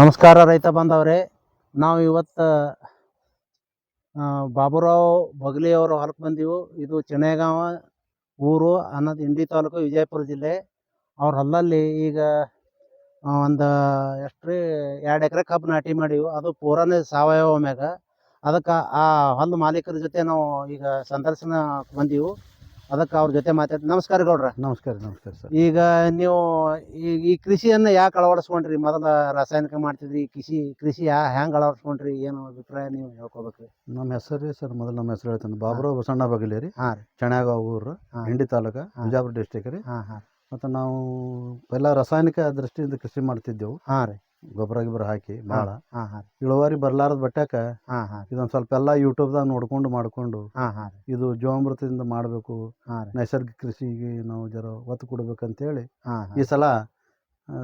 ನಮಸ್ಕಾರ ರೈತ ಬಾಂಧವ್ರೆ ನಾವು ಇವತ್ತು ಬಾಬುರಾವ್ ಬಗಲಿಯವರು ಹೊಲಕ್ಕೆ ಬಂದಿವು. ಇದು ಚೆನ್ನೈಗಾಂವ ಊರು, ಅನ್ನೋದು ಇಂಡಿ ತಾಲೂಕು ವಿಜಯಪುರ ಜಿಲ್ಲೆ. ಅವ್ರ ಹೊಲದಲ್ಲಿ ಈಗ ಒಂದು ಎಷ್ಟು ಎರಡು ಎಕರೆ ಕಬ್ಬು ನಾಟಿ ಮಾಡಿವು. ಅದು ಪೂರನೇ ಸಾವಯವ ಮ್ಯಾಗ ಅದಕ್ಕೆ ಆ ಹೊಲ ಮಾಲೀಕರ ಜೊತೆ ನಾವು ಈಗ ಸಂದರ್ಶನ ಬಂದೀವು. ಅದಕ್ಕೆ ಅವ್ರ ಜೊತೆ ಮಾತಾಡಿ ನಮಸ್ಕಾರ ಗೌಡ್ರ. ನಮಸ್ಕಾರ ನಮಸ್ಕಾರ ಸರ್. ಈಗ ನೀವು ಈ ಈ ಕೃಷಿಯನ್ನ ಯಾಕೆ ಅಳವಡಿಸ್ಕೊಂಡ್ರಿ? ಮೊದಲ ರಾಸಾಯನಿಕ ಮಾಡ್ತಿದ್ರಿ ಕೃಷಿ ಕೃಷಿ ಯಾ ಹೆಂಗೆ ಅಳವಡಿಸ್ಕೊಂಡ್ರಿ? ಏನು ಅಭಿಪ್ರಾಯ ನೀವು ಹೇಳ್ಕೊಬೇಕು ನಮ್ಮ ಹೆಸರು ರೀ ಸರ್ ಮೊದಲು ನಮ್ಮ ಹೆಸರು ಹೇಳ್ತಾನೆ. ಬಾಬ್ರೋ ಬಸಣ್ಣ ಬಗಲಿ ರೀ. ಹಾಂ ರೀ. ಚಣ್ಯಾಗ ಊರು. ಹಿಂಡಿ ತಾಲೂಕು. ಬಿಜಾಪುರ ಡಿಸ್ಟಿಕ್ ರೀ. ಹಾ ಹಾ. ಮತ್ತು ನಾವು ಎಲ್ಲ ರಾಸಾಯನಿಕ ದೃಷ್ಟಿಯಿಂದ ಕೃಷಿ ಮಾಡ್ತಿದ್ದೆವು. ಹಾಂ ರೀ. ಗೊಬ್ಬರ ಗಿಬ್ಬರ ಹಾಕಿ ಭಾಳ ಹಾಂ ಹಾಂ ಇಳುವರಿ ಬರ್ಲಾರದ ಬಟ್ಟಾಕ ಹಾಂ ಹಾಂ ಇದೊಂದು ಸ್ವಲ್ಪ ಎಲ್ಲ ಯೂಟ್ಯೂಬ್ದಾಗ ನೋಡ್ಕೊಂಡು ಮಾಡ್ಕೊಂಡು ಹಾಂ ಹಾಂ ಇದು ಜೀವಾಮೃತದಿಂದ ಮಾಡಬೇಕು ಹಾಂ ನೈಸರ್ಗಿಕ ಕೃಷಿಗೆ ನಾವು ಜರ ಒತ್ತು ಕೊಡ್ಬೇಕಂತೇಳಿ ಹೇಳಿ ಹಾ ಈ ಸಲ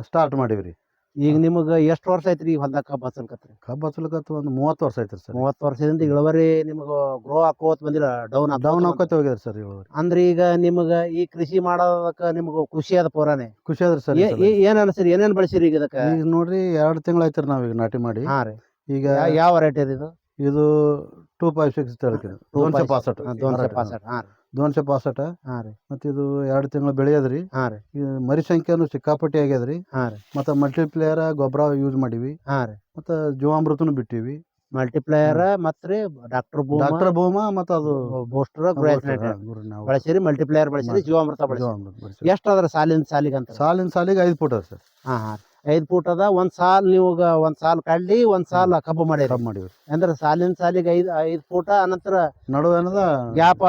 ಸ್ಟಾರ್ಟ್ ಮಾಡೀವಿ ರೀ ಈಗ ನಿಮಗೆ ಎಷ್ಟು ವರ್ಷ ಐತ್ರಿ ಈ ಹೊಲ್ದಾಗ ಕಬ್ಬು ಹಚ್ಚಲ್ಕತ್ರಿ ಕಬ್ಬು ಹಚ್ಚಲಿಕ್ಕೆ ಒಂದು ಮೂವತ್ತು ವರ್ಷ ಐತ್ರಿ ಸರ್. ಮೂವತ್ತು ವರ್ಷದಿಂದ ಇಳುವರಿ ನಿಮಗೆ ಗ್ರೋ ಹಾಕೋತ್ ಬಂದಿಲ್ಲ ಡೌನ್ ಡೌನ್ ಹಾಕೋತ ಹೋಗ್ಯದ ಸರ್ ಇಳುವರಿ. ಅಂದ್ರೆ ಈಗ ನಿಮಗೆ ಈ ಕೃಷಿ ಮಾಡೋದಕ್ಕೆ ನಿಮಗೆ ಖುಷಿ ಅದ ಪೂರಾನೇ? ಖುಷಿ ಅದ್ರಿ ಸರ್ ಏನ್ ಅನ್ಸಿರಿ ಏನೇನ್ ಬಳಸಿರಿ ಈಗ ಇದಕ್ಕೆ? ಈಗ ನೋಡ್ರಿ ಎರಡು ತಿಂಗಳು ಆಯ್ತು ಈಗ ನಾಟಿ ಮಾಡಿ. ಹಾ ರೀ. ಈಗ ಯಾವ ವೆರೈಟಿ ಇದು? ಇದು ಟೂ ಫೈವ್ ಸಿಕ್ಸ್ ಹೇಳ್ತೀನಿ ಪಾಸಟ್. ದೋನ್ಸೆ ಪಾಸಟ್. ಹಾ ರೀ. ದೋನ್ಶೆ ಪಾಸಟ ಹಾ ರೀ. ಮತ್ತು ಇದು ಎರಡು ತಿಂಗಳು ಬೆಳೆಯದ್ರಿ ಹಾ ರೀ. ಇದು ಮರಿ ಸಂಖ್ಯೆನೂ ಸಿಕ್ಕಾಪಟ್ಟಿ ಆಗ್ಯದ್ರಿ. ಹಾ ರೀ. ಮತ್ತು ಮಲ್ಟಿಪ್ಲೇಯರ್ ಗೊಬ್ಬರ ಯೂಸ್ ಮಾಡೀವಿ. ಹಾ ರೀ. ಮತ್ತು ಜೀವಾಮೃತನು ಬಿಟ್ಟಿವಿ. ಮತ್ತ ರೀ ಡಾಕ್ಟರ್ ಡಾಕ್ಟರ್ ಭೂಮ ಮತ್ತು ಅದು ಬೂಸ್ಟರ್ ಬಳಸಿರಿ ಮಲ್ಟಿಪ್ಲೇಯರ್ ಬಳಸಿರಿ. ಜೀವಾಮೃತ ಬಳಸಿರಿ. ಅದ್ರ ಸಾಲಿನ ಸಾಲಿಗೆ ಅಂತ. ಸಾಲಿನ ಸಾಲಿಗೆ ಐದು ಫುಟ್ ಸರ್. ಹಾ ಹಾ ಐದ್ ಫೂಟ್ ಅದ ಒಂದ್ ಸಾಲ್ ನೀವು ಒಂದು ಸಾಲ್ ಕಡ್ಲಿ ಒಂದು ಸಾಲ್ ಕಬ್ಬು ಮಾಡಿರಿ. ಕಬ್ಬು ಮಾಡೀವಿ. ಅಂದ್ರೆ ಸಾಲಿನ ಸಾಲಿಗೆ ಐದು ಐದು ಫೂಟ ಅನಂತರ ನಡುವೆ ಏನದ? ಗ್ಯಾಪ್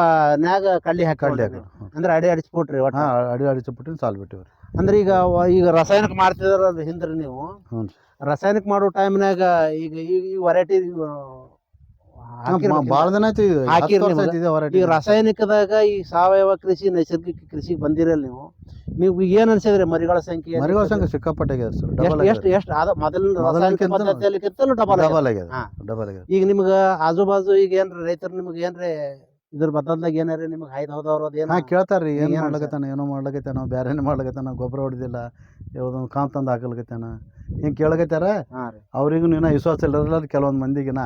ನ್ಯಾಗ ಕಡ್ಲಿ ಹಾಕಿ ಕಡ್ಲಿ ಹಾಕಿ. ಅಂದ್ರೆ ಅಡಿ ಅಡಿಸ್ಬಿಟ್ರಿ ಒಟ್ಟು. ಅಡಿ ಅಡಿಸ್ಬಿಟ್ಟು ಸಾಲ್ ಬಿಟ್ಟಿವ್ರಿ. ಅಂದ್ರೆ ಈಗ ಈಗ ರಾಸಾಯನಿಕ ಮಾಡ್ತಿದ್ರ ಹಿಂದ್ರಿ ನೀವು. ರಾಸಾಯನಿಕ ಮಾಡೋ ಟೈಮ್ನಾಗ ಈಗ ಈ ವೆರೈಟಿ ಭಾಳ ದಿನ ಆಯ್ತು ಇದು. ಹತ್ತು ಹಾಕಿರಿ ವರ್ಷ ಆಯ್ತು ಇದೇ variety. ಈ ರಾಸಾಯನಿಕದಾಗ ಈ ಸಾವಯವ ಕೃಷಿ ನೈಸರ್ಗಿಕ ಕೃಷಿ ಬಂದಿರಲ್ಲ ನೀವು ನೀವು ಏನ್ ಅನ್ಸಿದ್ರಿ? ಮರಿಗಳ ಸಂಖ್ಯೆ ಮರಿಗಳ ಸಂಖ್ಯೆ ಸಿಕ್ಕಾಪಟ್ಟೆ ಸರ್ ಡಬಲ್ ಎಷ್ಟು ಎಷ್ಟು? ಎಷ್ಟು ಅದ ಮೊದಲಿನ ರಾಸಾಯನಿಕ ಪದ್ಧತಿಯಲ್ಲಿಕ್ಕಿಂತಲೂ ಡಬಲ್ ಡಬಲ್ ಆಗ್ಯದ ಹಾ. ಡಬಲ್ ಆಗ್ಯದ ಈಗ ನಿಮ್ಗ ಆಜು ಬಾಜು ಈಗ ಏನ್ರ ರೈತರು ನಿಮ್ಗೆ ಏನ್ರಿ ಇದ್ರ ಬದಲ್ದಾಗ ಏನಾರ ನಿಮ್ಗೆ ಐದ್ ಹೌದವ್ರ ಹಾ ಏನ ಕೇಳ್ತಾರ್ರಿ ಏನು ಏನ್ ಮಾಡ್ಲಕತ್ತಾನ ಏನೋ ಬೇರೆ ಬೇರೆನೇ ಮಾಡ್ಲಕತ್ತಾನ ಗೊಬ್ಬರ ಹೊಡೆದಿಲ್ಲ ಯಾವುದೊಂದು ಕಾಂತಂದು ತಂದು ಹಾಕಲ್ಕತ್ತಾನ ಹಿಂಗೆ ಕೇಳಕತ್ತಾರ? ಹಾ ಅವ್ರಿಗೂ ನೀನು ವಿಶ್ವಾಸ ಇಲ್ಲ ಕೆಲವೊಂದು ಮಂದಿಗಿನ.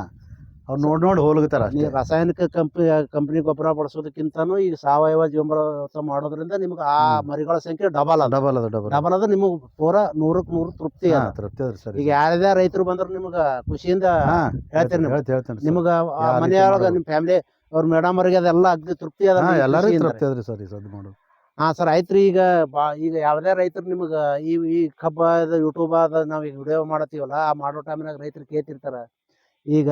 ಅವ್ರು ನೋಡಿ ನೋಡಿ ನೀವು ಅಷ್ಟೇ. ರಾಸಾಯನಿಕ ಕಂಪನಿ ಕಂಪನಿ ಗೊಬ್ಬರ ಬಳಸೋದಕ್ಕಿಂತನೂ ಈಗ ಸಾವಯವ ಜೀವನ ಮಾಡೋದ್ರಿಂದ ನಿಮ್ಗೆ ಆ ಮರಿಗಳ ಸಂಖ್ಯೆ ಡಬಲ್ ಅದ. ಡಬಲ್ ಅದ ಡಬಲ್ ಡಬಲ್ ಅದ ನಿಮಗೆ ಪೂರ ನೂರಕ್ಕೆ ನೂರು ತೃಪ್ತಿ ತೃಪ್ತಿ ಅದ ತೃಪ್ತಿ ಈಗ ಯಾರ್ಯಾರ ರೈತರು ಬಂದ್ರು ನಿಮ್ಗೆ ಖುಷಿಯಿಂದ ಹೇಳ್ತೇನೆ ಹೇಳ್ತೇನೆ ನಿಮ್ಗೆ. ಸರ್. ಮನೆಯೊಳಗ ನಿಮ್ ಫ್ಯಾಮಿಲಿ ಅವ್ರ ಮೇಡಮ್ ಅವರಿಗೆ ಅದೆಲ್ಲ ಅಗ್ದಿ ತೃಪ್ತಿ ಅದ ಎಲ್ಲರಿಗೂ ತೃಪ್ತಿ ಅದ್ರಿ ಸರ್ ಈ ಸದ್ದು ಮಾಡು ಹಾ ಸರ್ ಆಯ್ತ್ರಿ ಈಗ ಬಾ ಈಗ ಯಾವುದೇ ರೈತರು ನಿಮ್ಗ ಈ ಈ ಕಬ್ಬ ಯೂಟ್ಯೂಬ್ ಅದ ನಾವು ಈಗ ವಿಡಿಯೋ ಮಾಡತ್ತೀವಲ್ಲ ಆ ಮಾಡೋ ಟೈಮ್ನಾಗ ರೈತರು ಕೇಳ್ತಿರ್ತಾರ. ಈಗ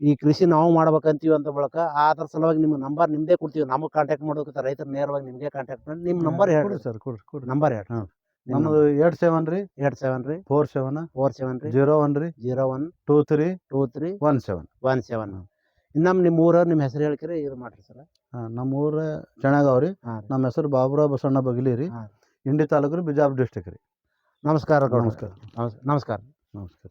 ಈ ಕೃಷಿ ನಾವು ಮಾಡ್ಬೇಕಂತೀವಿ ಅಂತ ಬಳಕ ಅದ್ರ ಸಲುವಾಗಿ ನಿಮ್ಗೆ ನಂಬರ್ ನಿಮ್ಮದೇ ಕೊಡ್ತೀವಿ. ನಮಗೆ ಕಾಂಟ್ಯಾಕ್ಟ್ ಮಾಡೋದಕ್ಕೆ ರೈತರು ನೇರವಾಗಿ ನಿಮಗೆ ಕಾಂಟ್ಯಾಕ್ಟ್ ಮಾಡಿ ನಿಮ್ಮ ನಂಬರ್ ಹೇಳಿ ಸರ್ ಕೊಡ್ರಿ ಕೊಡ್ರಿ ನಂಬರ್ ಹೇಳಿ ಹಾಂ. ನಮ್ಮದು ಏಟ್ ಸೆವೆನ್ ರೀ. ಏಟ್ ಸೆವೆನ್ ರೀ. ಫೋರ್ ಸೆವೆನ್ ಫೋರ್ ಸೆವೆನ್ ರೀ. ಜೀರೋ ಒನ್ ರೀ. Zero one two three two three one seven one seven ಇನ್ನೊಮ್ಮೆ ನಿಮ್ಮ ಊರ ನಿಮ್ಮ ಹೆಸರು ಹೇಳ್ಕಿರಿ ಇದು ಮಾಡಿರಿ ಸರ್ ನಮ್ಮ ಊರ ಚೆನ್ನಾಗವ್ರಿ ಹಾಂ ರೀ. ನಮ್ಮ ಹೆಸರು ಬಾಬುರಾವ್ ಬಸಣ್ಣ ಬಗಿಲಿ ರೀ. ಹಾ. ಇಂಡಿ ತಾಲೂಕು ರೀ ಬಿಜಾಪುರ ಡಿಸ್ಟಿಕ್ ರೀ. ನಮಸ್ಕಾರ. ನಮಸ್ಕಾರ. ನಮಸ್- ನಮಸ್ಕಾರ. ನಮಸ್ಕಾರ.